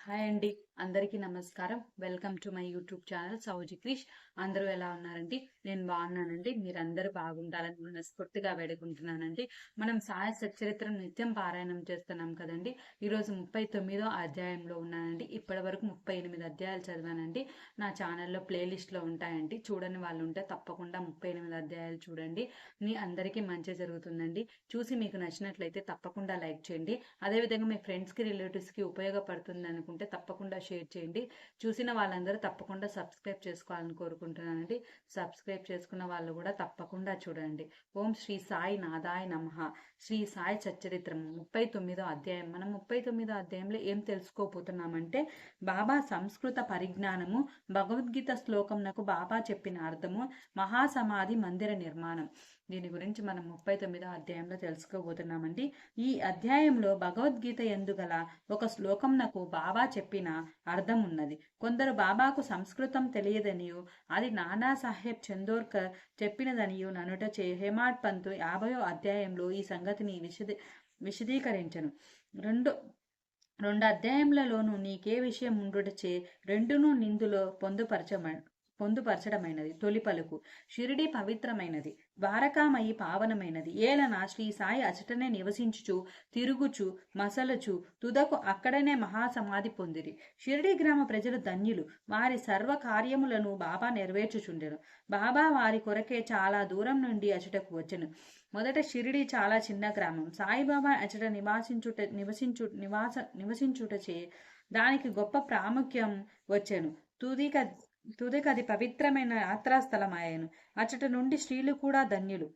Hi అండి. అందరికీ నమస్కారం. Welcome to my YouTube channel Souji Krish. అందరూ ఎలా ఉన్నారండి? నేను బాగున్నానండి. మీరందరూ బాగుండాలని మనస్ఫూర్తిగా వేడుకుంటున్నానండి. మనం సాయ సచరిత్రం నిత్యం పారాయణం చేస్తున్నాం కదండి. ఈరోజు ముప్పై తొమ్మిదో అధ్యాయంలో ఉన్నానండి. ఇప్పటి వరకు ముప్పై ఎనిమిది అధ్యాయాలు చదివానండి. నా ఛానల్లో ప్లేలిస్ట్లో ఉంటాయండి. చూడని వాళ్ళు ఉంటే తప్పకుండా ముప్పై ఎనిమిది అధ్యాయాలు చూడండి. మీ అందరికీ మంచి జరుగుతుందండి. చూసి మీకు నచ్చినట్లయితే తప్పకుండా లైక్ చేయండి. అదేవిధంగా మీ ఫ్రెండ్స్కి రిలేటివ్స్కి ఉపయోగపడుతుంది ఉంటే తప్పకుండా షేర్ చేయండి. చూసిన వాళ్ళందరూ తప్పకుండా సబ్స్క్రైబ్ చేసుకోవాలని కోరుకుంటున్నానండి. సబ్స్క్రైబ్ చేసుకున్న వాళ్ళు కూడా తప్పకుండా చూడండి. ఓం శ్రీ సాయి నాదాయ నమ. శ్రీ సాయి సచ్చరిత్రము ముప్పై తొమ్మిదో అధ్యాయం. మనం ముప్పై తొమ్మిదో అధ్యాయంలో ఏం తెలుసుకోబోతున్నామంటే బాబా సంస్కృత పరిజ్ఞానము భగవద్గీత శ్లోకంనకు బాబా చెప్పిన అర్థము మహాసమాధి మందిర నిర్మాణం. దీని గురించి మనం ముప్పై తొమ్మిదో అధ్యాయంలో తెలుసుకోబోతున్నామండి. ఈ అధ్యాయంలో భగవద్గీత ఎందుగల ఒక శ్లోకంనకు బాబా చెప్పిన అర్థం ఉన్నది. కొందరు బాబాకు సంస్కృతం తెలియదనియు అది నానా సాహెబ్ చందోర్కర్ చెప్పినదనియు ననుట చే హేమాడ్ పంతు యాభయో అధ్యాయంలో ఈ సంగతిని విశదీ విశదీకరించను. రెండు రెండు అధ్యాయములలోనూ నీకే విషయం ఉండుటచే రెండును నిందులో పొందుపరచమ పొందుపరచడమైనది. తొలి పలుకు. షిరిడి పవిత్రమైనది. ద్వారకామయి పావనమైనది. ఏలనా శ్రీ సాయి అచటనే నివసించుచు తిరుగుచు మసలుచు తుదకు అక్కడనే మహాసమాధి పొందిరి. షిరిడి గ్రామ ప్రజలు ధన్యులు. వారి సర్వ కార్యములను బాబా నెరవేర్చుచుండెను. బాబా వారి కొరకే చాలా దూరం నుండి అచటకు వచ్చెను. మొదట షిరిడి చాలా చిన్న గ్రామం. సాయిబాబా అచట నివాసించుట నివసించు నివాస నివసించుటచే దానికి గొప్ప ప్రాముఖ్యం వచ్చాను. తుదిక తుదికది పవిత్రమైన యాత్రాస్థలం ఆయను అచట నుండి స్త్రీలు కూడా ధన్యులు.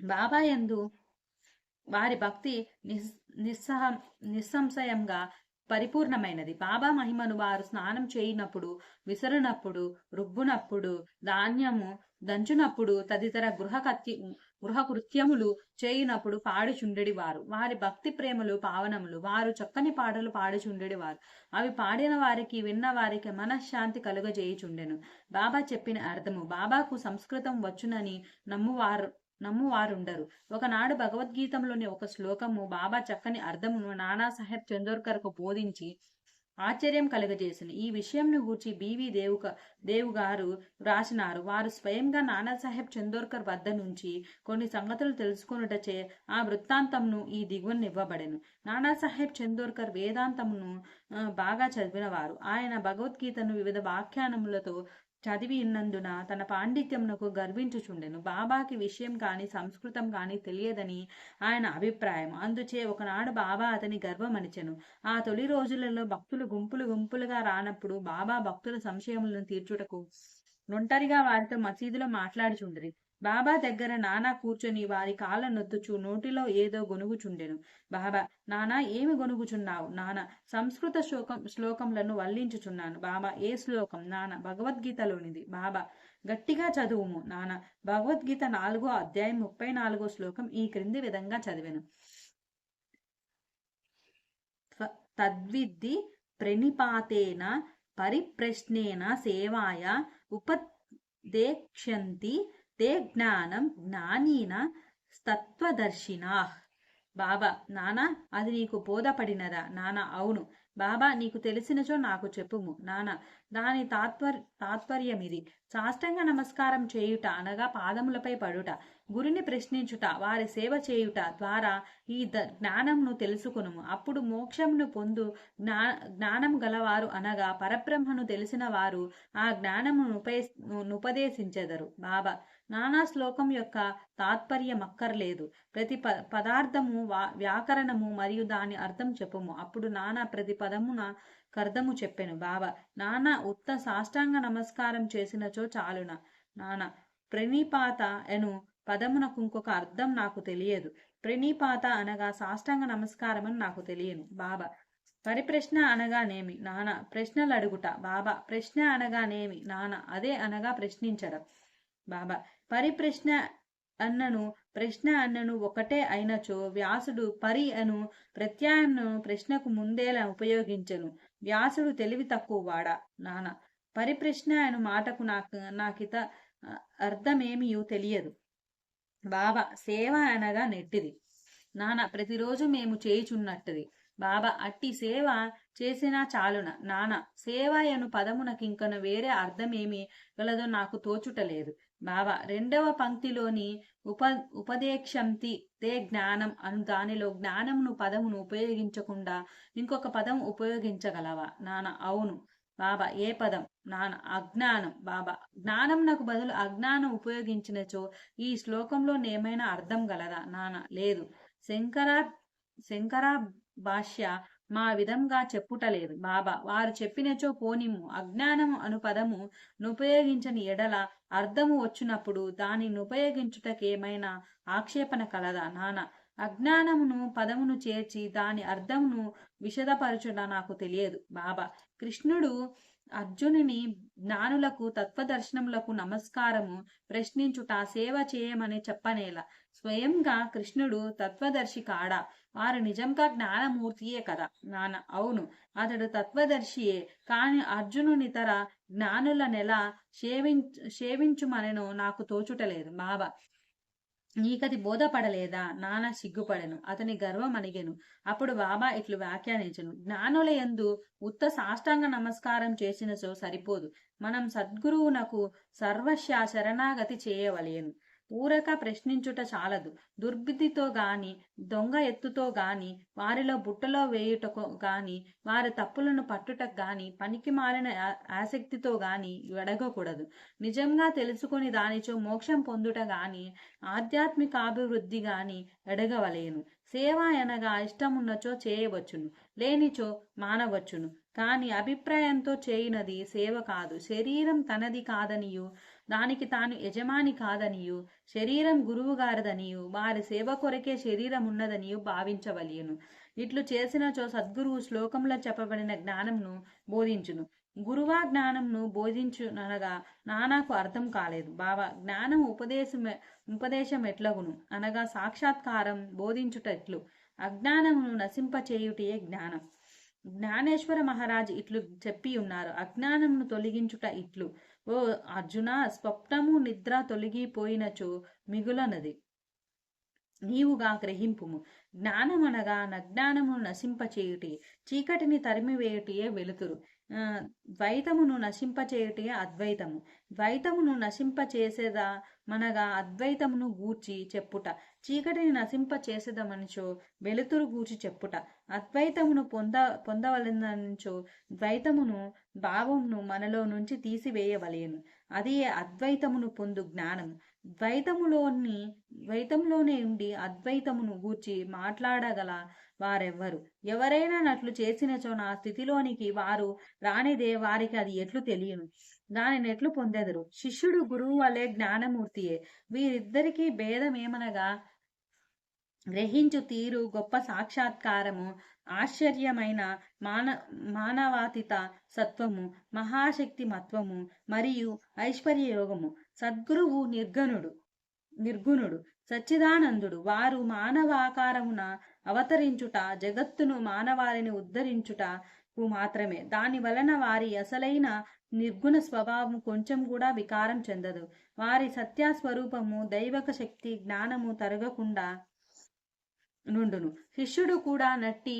బాబా యందు వారి భక్తి నిస్ నిస్సహ నిస్సంశయంగా పరిపూర్ణమైనది. బాబా మహిమను వారు స్నానం చేయనప్పుడు విసరునప్పుడు రుబ్బునప్పుడు ధాన్యము దంచునప్పుడు తదితర గృహ కత్తి గృహ కృత్యములు చేయునప్పుడు పాడుచుండెడి వారు వారి భక్తి ప్రేమలు పావనములు వారు చక్కని పాటలు పాడుచుండెడి వారు అవి పాడిన వారికి విన్న వారికి మనశ్శాంతి కలుగజేయుచుండెను. బాబా చెప్పిన అర్థము బాబాకు సంస్కృతం వచ్చునని నమ్మువారు నమ్మువారుండరు. ఒకనాడు భగవద్గీతంలోని ఒక శ్లోకము బాబా చక్కని అర్థమును నానాసాహెబ్ చందోర్కర్కు బోధించి ఆశ్చర్యం కలుగజేసింది ఈ విషయంను గూర్చి బీవీ దేవుక దేవు గారు వారు స్వయంగా నానాసాహెబ్ చందోర్కర్ వద్ద నుంచి కొన్ని సంగతులు తెలుసుకొనుటచే ఆ వృత్తాంతంను ఈ దిగువనివ్వబడెను నానాసాహెబ్ చందోర్కర్ వేదాంతమును బాగా చదివినవారు. ఆయన భగవద్గీతను వివిధ వ్యాఖ్యానములతో చదివి ఉన్నందున తన పాండిత్యమునకు గర్వించుచుండెను. బాబాకి విషయం కాని సంస్కృతం కాని తెలియదని ఆయన అభిప్రాయం. అందుచే ఒకనాడు బాబా అతని గర్వమనిచెను. ఆ తొలి రోజులలో భక్తులు గుంపులు గుంపులుగా రానప్పుడు బాబా భక్తుల సంశయములను తీర్చుటకు ఒంటరిగా వారితో మసీదులో మాట్లాడుచుండ్రి. బాబా దగ్గర నానా కూర్చొని వారి కాళ్ళ నొత్తుచు నోటిలో ఏదో గొనుగుచుండెను. బాబా నానా ఏమి గొనుగుచున్నావు? నానా సంస్కృత శ్లోకం శ్లోకములను వల్లించుచున్నాను. బాబా ఏ శ్లోకం? నానా భగవద్గీతలోనిది. బాబా గట్టిగా చదువుము. నానా భగవద్గీత నాలుగో అధ్యాయం ముప్పై నాలుగో శ్లోకం ఈ క్రింది విధంగా చదివాను. తద్విద్ది ప్రణిపాతేన పరిప్రశ్నేన సేవాయ ఉపదేక్షంతి తే జ్ఞానం జ్ఞానీన తత్వదర్శినా బాబా నానా అది నీకు బోధపడినదా? నానా అవును. బాబా నీకు తెలిసినచో నాకు చెప్పుము. నానా దాని తాత్పర్ తాత్పర్యమిది. సాష్టంగ నమస్కారం చేయుట అనగా పాదములపై పడుట. గురిని ప్రశ్నించుట వారి సేవ చేయుట ద్వారా ఈ ద జ్ఞానంను తెలుసుకును అప్పుడు మోక్షమును పొందు జ్ఞా జ్ఞానం గలవారు అనగా పరబ్రహ్మను తెలిసిన వారు ఆ జ్ఞానమును ఉపదేశించెదరు బాబా నానా శ్లోకం యొక్క తాత్పర్యం అక్కర్లేదు ప్రతి ప పదార్థము వ్యాకరణము మరియు దాని అర్థం చెప్పము. అప్పుడు నానా ప్రతి పదమున కర్ధము చెప్పెను. బాబా నానా ఉత్త సాష్టాంగ నమస్కారం చేసినచో చాలున. నానా ప్రణిపాత అను పదమునకు ఇంకొక అర్థం నాకు తెలియదు. ప్రణిపాత అనగా సాష్టాంగ నమస్కారం అని నాకు తెలియను. బాబా పరిప్రశ్న అనగానేమి నానా ప్రశ్నలు అడుగుట బాబా ప్రశ్న అనగానేమి నానా అదే అనగా ప్రశ్నించడం. బాబా పరిప్రశ్న అన్నను ప్రశ్న అన్నను ఒకటే అయినచో వ్యాసుడు పరి అను ప్రత్యాయమును ప్రశ్నకు ముందేలా ఉపయోగించను. వ్యాసుడు తెలివి తక్కువ వాడా? నాన్న పరిప్రశ్న అను మాటకు నాకు నాకిత అర్థమేమియో తెలియదు. బాబా సేవ అనగా నెట్టిది. నాన్న ప్రతిరోజు మేము చేయుచున్నట్టుది. బాబా అట్టి సేవ చేసినా చాలున? నాన్న సేవ అను పదమునకింకను వేరే అర్థమేమి గలదో నాకు తోచుటలేదు బాబా రెండవ పంక్తిలోని ఉప ఉపదేక్షంతి తే జ్ఞానం అను దానిలో జ్ఞానమును పదమును ఉపయోగించకుండా ఇంకొక పదం ఉపయోగించగలవా? నాన్న అవును. బాబా ఏ పదం? నాన్న అజ్ఞానం. బాబా జ్ఞానం నాకు బదులు అజ్ఞానం ఉపయోగించినచో ఈ శ్లోకంలో ఏమైనా అర్థం గలదా? నాన్న లేదు. శంకరా శంకరా భాష్య మా విధంగా చెప్పుటలేదు. బాబా వారు చెప్పినచో పోనిమ్ము. అజ్ఞానము అను పదము ఉపయోగించని ఎడల అర్థము వచ్చినప్పుడు దానిని ఉపయోగించుటకేమైనా ఆక్షేపణ కలదా నాన్న అజ్ఞానమును పదమును చేర్చి దాని అర్థమును విషదపరచుట నాకు తెలియదు. బాబా కృష్ణుడు అర్జునుని జ్ఞానులకు తత్వదర్శనములకు నమస్కారము ప్రశ్నించుట సేవ చేయమని చెప్పనేలా. స్వయంగా కృష్ణుడు తత్వదర్శి కాడా వారు నిజంగా జ్ఞానమూర్తియే కదా? నాన్న అవును. అతడు తత్వదర్శియే. కాని అర్జునుని ఇతర జ్ఞానుల నెల సేవించు సేవించుమనను నాకు తోచుటలేదు బాబా నీకది బోధపడలేదా? నానా సిగ్గుపడెను. అతని గర్వం అణిగెను. అప్పుడు బాబా ఇట్లు వ్యాఖ్యానించను. జ్ఞానుల యందు ఉత్త సాష్టాంగ నమస్కారం చేసినచో సరిపోదు. మనం సద్గురువునకు సర్వశ శరణాగతి చేయవలేను. ఊరక ప్రశ్నించుట చాలదు. దుర్బుద్ధితో గాని దొంగ ఎత్తుతో గాని వారిలో బుట్టలో వేయుటకు గాని వారి తప్పులను పట్టుటకు గాని పనికి మారిన ఆసక్తితో గాని ఎడగకూడదు. నిజంగా తెలుసుకుని దానిచో మోక్షం పొందుట గాని ఆధ్యాత్మికాభివృద్ధి గాని ఎడగవలేను. సేవ అనగా ఇష్టమున్నచో చేయవచ్చును. లేనిచో మానవచ్చును. కాని అభిప్రాయంతో చేయునది సేవ కాదు. శరీరం తనది కాదనియు దానికి తాను యజమాని కాదనియు శరీరం గురువు గారిదనియు వారి సేవ కొరకే శరీరం ఉన్నదనియు భావించవలెను ఇట్లు చేసినచో సద్గురువు శ్లోకంలో చెప్పబడిన జ్ఞానంను బోధించును. గురువా జ్ఞానంను బోధించుననగా నానాకు అర్థం కాలేదు. బాబా జ్ఞానం ఉపదేశం ఉపదేశం ఎట్లగును అనగా సాక్షాత్కారం బోధించుట ఎట్లు అజ్ఞానమును నశింపచేయుటయే జ్ఞానం. జ్ఞానేశ్వర మహారాజ్ ఇట్లు చెప్పి ఉన్నారు. అజ్ఞానమును తొలగించుట ఇట్లు. ఓ అర్జున స్వప్నము నిద్ర తొలగిపోయినచో మిగులనది. నీవుగా గ్రహింపుము. జ్ఞానమనగా నజ్ఞానమును నశింపచేయుటి. చీకటిని తరిమివేయుటియే వెలుతురు. ద్వైతమును నశింపచేయుటియే అద్వైతము. ద్వైతమును నశింపచేసేదా? మనగా అద్వైతమును గూర్చి చెప్పుట. చీకటిని నశింపచేసేదమనిచో వెలుతురు గూర్చి చెప్పుట. అద్వైతమును పొంద పొందవలననిచో ద్వైతమును భావమును మనలో నుంచి తీసివేయవలేను. అది అద్వైతమును పొందు జ్ఞానము. ద్వైతములోని ద్వైతంలోనే ఉండి అద్వైతమును గూర్చి మాట్లాడగల వారెవ్వరు. ఎవరైనా నట్లు చేసినచో నా స్థితిలోనికి వారు రానిదే వారికి అది ఎట్లు తెలియను. దానిని ఎట్లు పొందెదరు? శిష్యుడు గురువు వలె జ్ఞానమూర్తియే. వీరిద్దరికీ భేదమేమనగా గ్రహించు తీరు గొప్ప సాక్షాత్కారము ఆశ్చర్యమైన మాన మానవాతీత సత్వము మహాశక్తి మత్వము మరియు ఐశ్వర్య యోగము సద్గురువు నిర్గణుడు నిర్గుణుడు సచ్చిదానందుడు. వారు మానవాకారమున అవతరించుట జగత్తును మానవాళిని ఉద్ధరించుటకు మాత్రమే. దాని వలన వారి అసలైన నిర్గుణ స్వభావం కొంచెం కూడా వికారం చెందదు. వారి సత్యస్వరూపము దైవక శక్తి జ్ఞానము తరగకుండా నుండును. శిష్యుడు కూడా నట్టి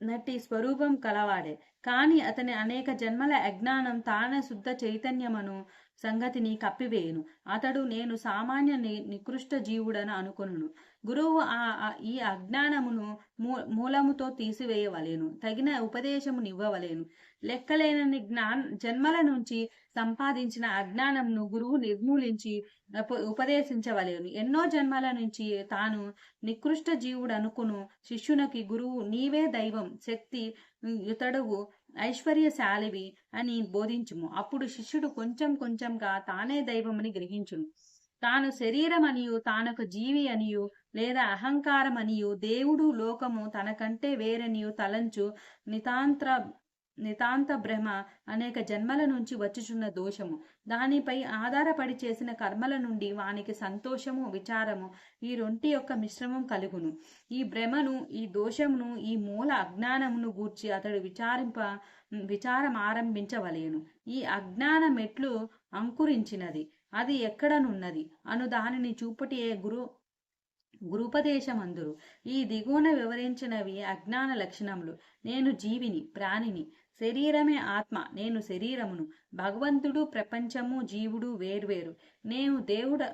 నటి స్వరూపం కలవాడే. కాని అతని అనేక జన్మల అజ్ఞానం తానే శుద్ధ చైతన్యమను సంగతిని కప్పివేయును. అతడు నేను సామాన్య ని నికృష్ట జీవుడని అనుకొనును. గురువు ఆ ఈ అజ్ఞానమును మూ మూలముతో తీసివేయవలేను. తగిన ఉపదేశమునివ్వవలేను. లెక్కలేనని జ్ఞా జన్మల నుంచి సంపాదించిన అజ్ఞానంను గురువు నిర్మూలించి ఉపదేశించవలేను. ఎన్నో జన్మల నుంచి తాను నికృష్ట జీవుడు అనుకును శిష్యునకి గురువు నీవే దైవం శక్తి ఇతడువు ఐశ్వర్యశాలివి అని బోధించుము. అప్పుడు శిష్యుడు కొంచెం కొంచెంగా తానే దైవమని గ్రహించును. తాను శరీరం అనియు తానొక జీవి అనియు లేదా అహంకారం అనియు దేవుడు లోకము తనకంటే వేరనియు తలంచు నితాంత్ర నితాంత బ్రహ్మ అనేక జన్మల నుంచి వచ్చుచున్న దోషము. దానిపై ఆధారపడి చేసిన కర్మల నుండి వానికి సంతోషము విచారము ఈ రొంటి యొక్క మిశ్రమం కలుగును. ఈ భ్రమను ఈ దోషమును ఈ మూల అజ్ఞానమును గూర్చి అతడు విచారింప విచారం ఆరంభించవలేను ఈ అజ్ఞాన మెట్లు అంకురించినది. అది ఎక్కడనున్నది? అను దానిని చూపుటియే గురు గురుపదేశమందురు. ఈ దిగువన వివరించినవి అజ్ఞాన లక్షణములు. నేను జీవిని ప్రాణిని శరీరమే ఆత్మ నేను శరీరమును. భగవంతుడు ప్రపంచము జీవుడు వేర్వేరు. నేను దేవుడ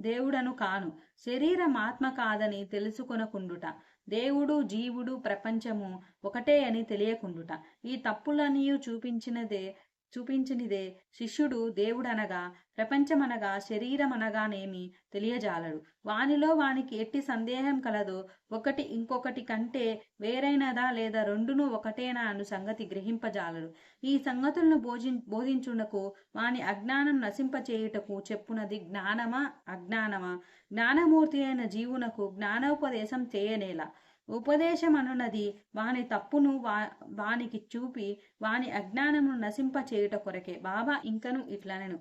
దేవుడను కాను. శరీరం ఆత్మ కాదని తెలుసుకొనకుండుట. దేవుడు జీవుడు ప్రపంచము ఒకటే అని తెలియకుండుట. ఈ తప్పులనియు చూపించినదే చూపించినదే. శిష్యుడు దేవుడనగా ప్రపంచమనగా శరీరమనగానేమి తెలియజాలడు. వానిలో వానికి ఎట్టి సందేహం కలదో. ఒకటి ఇంకొకటి కంటే వేరైనదా లేదా రెండును ఒకటేనా అను సంగతి గ్రహింపజాలడు. ఈ సంగతులను బోధి బోధించుటకు వాని అజ్ఞానం నశింపచేయుటకు చెప్పునది జ్ఞానమా? అజ్ఞానమా? జ్ఞానమూర్తి అయిన జీవునకు జ్ఞానోపదేశం చేయనేలా. ఉపదేశం అనున్నది వాని తప్పును వా వానికి చూపి వాని అజ్ఞానమును నశింప చేయుట కొరకే. బాబా ఇంకను ఇట్లనెను.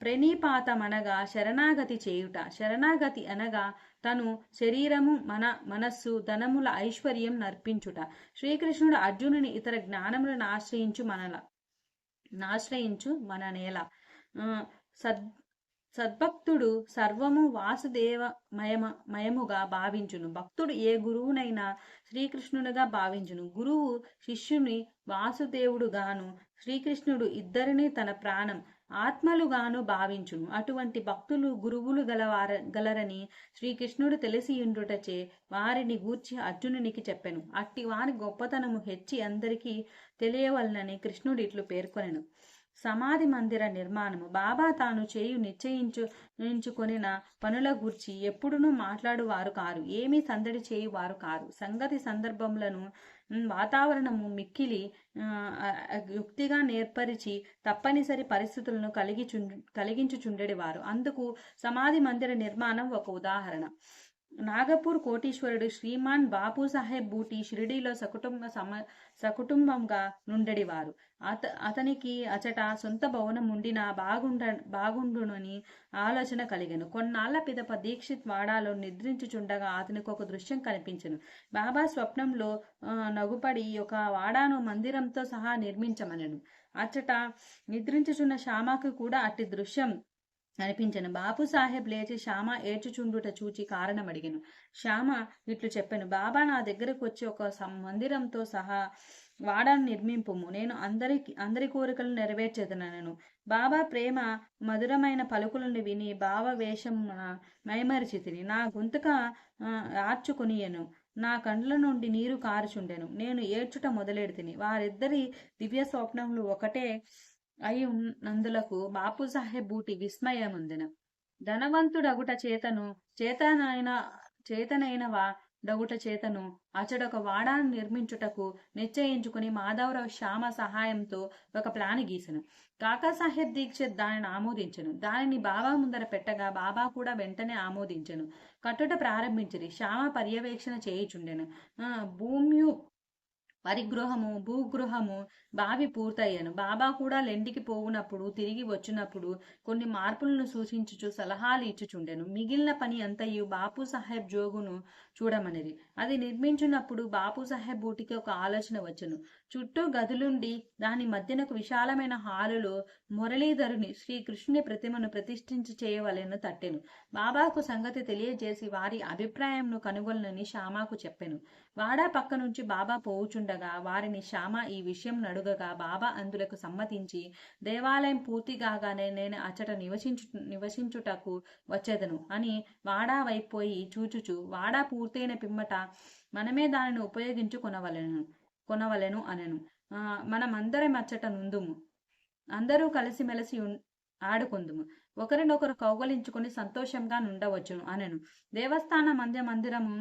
ప్రణీపాతమనగా శరణాగతి చేయుట. శరణాగతి అనగా తను శరీరము మన మనస్సు ధనముల ఐశ్వర్యం నర్పించుట. శ్రీకృష్ణుడు అర్జునుని ఇతర జ్ఞానములను ఆశ్రయించు మనల నాశ్రయించు మన నేల ఆ, సద్ సద్భక్తుడు సర్వము వాసుదేవ మయమ మయముగా భావించును. భక్తుడు ఏ గురువునైనా శ్రీకృష్ణునిగా భావించును. గురువు శిష్యుని వాసుదేవుడుగాను శ్రీకృష్ణుడు ఇద్దరిని తన ప్రాణం ఆత్మలుగాను భావించును. అటువంటి భక్తులు గురువులు గలవార గలరని శ్రీకృష్ణుడు తెలిసి ఉండుటచే వారిని గూర్చి అర్జునునికి చెప్పెను. అట్టి వారి గొప్పతనము హెచ్చి అందరికీ తెలియవలనని కృష్ణుడు ఇట్లు పేర్కొనెను. సమాధి మందిర నిర్మాణము. బాబా తాను చేయు నిశ్చయించు నించుకొనిన పనుల గూర్చి ఎప్పుడునూ మాట్లాడువారు కారు. ఏమీ సందడి చేయువారు కారు. సంగతి సందర్భములను వాతావరణము మిక్కిలి యుక్తిగా నేర్పరిచి తప్పనిసరి పరిస్థితులను కలిగి కలిగించుచుండేవారు అందుకు సమాధి మందిర నిర్మాణం ఒక ఉదాహరణ. నాగపూర్ కోటీశ్వరుడు శ్రీమాన్ బాపు సాహెబ్ బూటి షిరిడీలో సకుటుంబ సమ సకుటుంబంగా నుండెడివారు. అత అతనికి అచట సొంత భవనం ఉండినా బాగుండ బాగుండునని ఆలోచన కలిగాను. కొన్నాళ్ళ పిదప దీక్షిత్ వాడాలో నిద్రించుచుండగా అతనికి ఒక దృశ్యం కనిపించెను. బాబా స్వప్నంలో నగుపడి ఒక వాడాను మందిరంతో సహా నిర్మించమనెను. అచ్చట నిద్రించుచున్న శ్యామకు కూడా అట్టి దృశ్యం అనిపించను బాపు సాహెబ్ లేచి శ్యామ ఏడ్చుచుండుట చూచి కారణం అడిగాను శ్యామ ఇట్లు చెప్పాను బాబా నా దగ్గరకు వచ్చి ఒక మందిరంతో సహా వాడాను నిర్మింపుము. నేను అందరికి అందరి కోరికలు నెరవేర్చేదనను. బాబా ప్రేమ మధురమైన పలుకులను విని భావ వేషం మైమరిచి తిని నా గొంతుక ఆర్చుకొనియను. నా కండ్ల నుండి నీరు కారుచుండెను. నేను ఏడ్చుట మొదలెడితిని. వారిద్దరి దివ్య స్వప్నములు ఒకటే అయి ఉన్నందులకు బాపు సాహెబ్ బూటి విస్మయముందెను. ధనవంతుడగుట చేతను చేతనైన చేతనైనవా డగుట చేతను అచడొక వాడాను నిర్మించుటకు నిశ్చయించుకుని మాధవరావు శ్యామ సహాయంతో ఒక ప్లాన్ గీసెను. కాకా సాహెబ్ దీక్షిత్ దానిని ఆమోదించెను. దానిని బాబా ముందర పెట్టగా బాబా కూడా వెంటనే ఆమోదించెను. కట్టుట ప్రారంభించిరి. శ్యామ పర్యవేక్షణ చేయుచుండెను. భూమ్యు భూమి పరిగృహము భూగృహము బావి పూర్తయ్యాను. బాబా కూడా లెండికి పోవునప్పుడు తిరిగి వచ్చినప్పుడు కొన్ని మార్పులను సూచించుచు సలహాలు ఇచ్చుచుండెను. మిగిలిన పని అంతయు బాపు సాహెబ్ జోగును చూడమనేది. అది నిర్మించినప్పుడు బాపు సాహెబ్ బూటికి ఒక ఆలోచన వచ్చెను. చుట్టూ గదులుండి దాని మధ్యన ఒక విశాలమైన హాలులో మురళీధరుని శ్రీకృష్ణుని ప్రతిమను ప్రతిష్ఠించి చేయవలెను తట్టెను. బాబాకు సంగతి తెలియజేసి వారి అభిప్రాయంను కనుగొనని శ్యామాకు చెప్పెను. వాడా పక్క నుంచి బాబా పోవుచుండగా వారిని శ్యామ ఈ విషయం నడుగగా బాబా అందులకు సమ్మతించి దేవాలయం పూర్తి కాగానే నేను అచ్చట నివసించు నివసించుటకు వచ్చేదను అని వాడా వైపోయి చూచుచు వాడా పూర్తయిన పిమ్మట మనమే దానిని ఉపయోగించు కొనవలెను కొనవలెను అనెను మనమందరం అచ్చట నుందుము. అందరూ కలిసిమెలిసి ఆడుకుందుము. ఒకరినొకరు కౌగలించుకొని సంతోషంగా నుండవచ్చును అనెను. దేవస్థాన మధ్య మందిరము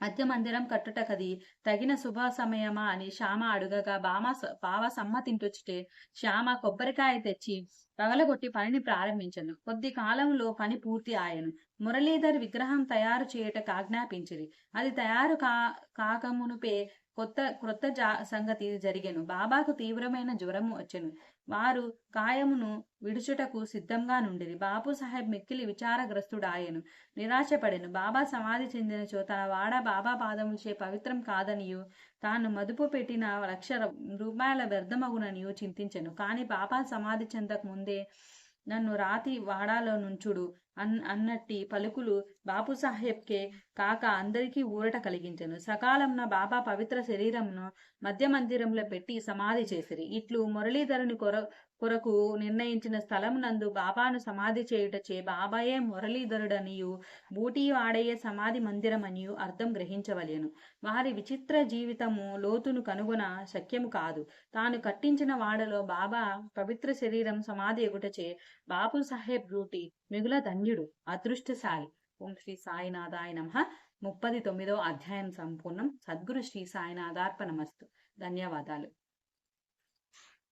మధ్య మందిరం కట్టుటకది. తగిన శుభ సమయమా అని శ్యామ అడుగగా బామ బావ సమ్మతింటుచుటే శ్యామ కొబ్బరికాయ తెచ్చి పగలగొట్టి పనిని ప్రారంభించను. కొద్ది కాలంలో పని పూర్తి ఆయను. మురళీధర్ విగ్రహం తయారు చేయుటకు ఆజ్ఞాపించిరి. అది తయారు కా కాకమునుపే కొత్త క్రొత్త జా సంగతి జరిగెను. బాబాకు తీవ్రమైన జ్వరము వచ్చెను. వారు కాయమును విడుచుటకు సిద్ధంగా నుండిరి. బాపు సాహెబ్ మిక్కిలి విచారగ్రస్తుడాయను. నిరాశపడెను. బాబా సమాధి చెందినచో తన వాడ బాబా పాదములచే పవిత్రం కాదనియు. తాను మదుపు పెట్టిన లక్ష రూపాయల వ్యర్థమగుననియు చింతించెను. కాని బాబా సమాధి చెందక ముందే నన్ను రాతి వాడాలో నుంచుడు. అన్ అన్నట్టి పలుకులు బాపు సాహెబ్కే కాక అందరికీ ఊరట కలిగించను. సకాలంన బాబా పవిత్ర శరీరంను మధ్య మందిరంలో పెట్టి సమాధి చేసిరి. ఇట్లు మురళీధరుని కొర కొరకు నిర్ణయించిన స్థలమునందు బాబాను సమాధి చేయుటచే బాబాయే మురళీధరుడనియు బూటీవాడయ్యే సమాధి మందిరమనియు అర్థం గ్రహించవలెను. వారి విచిత్ర జీవితము లోతును కనుగొన శక్యము కాదు. తాను కట్టించిన వాడలో బాబా పవిత్ర శరీరం సమాధి ఎగుటచే బాపు సాహెబ్ బ్రూటి మిగుల ధన్యుడు అదృష్టశాలి. ఓం శ్రీ సాయినాథాయ నమ. ముప్పది తొమ్మిదో అధ్యాయం సంపూర్ణం. సద్గురు శ్రీ సాయినాథార్పణమస్తు. ధన్యవాదాలు.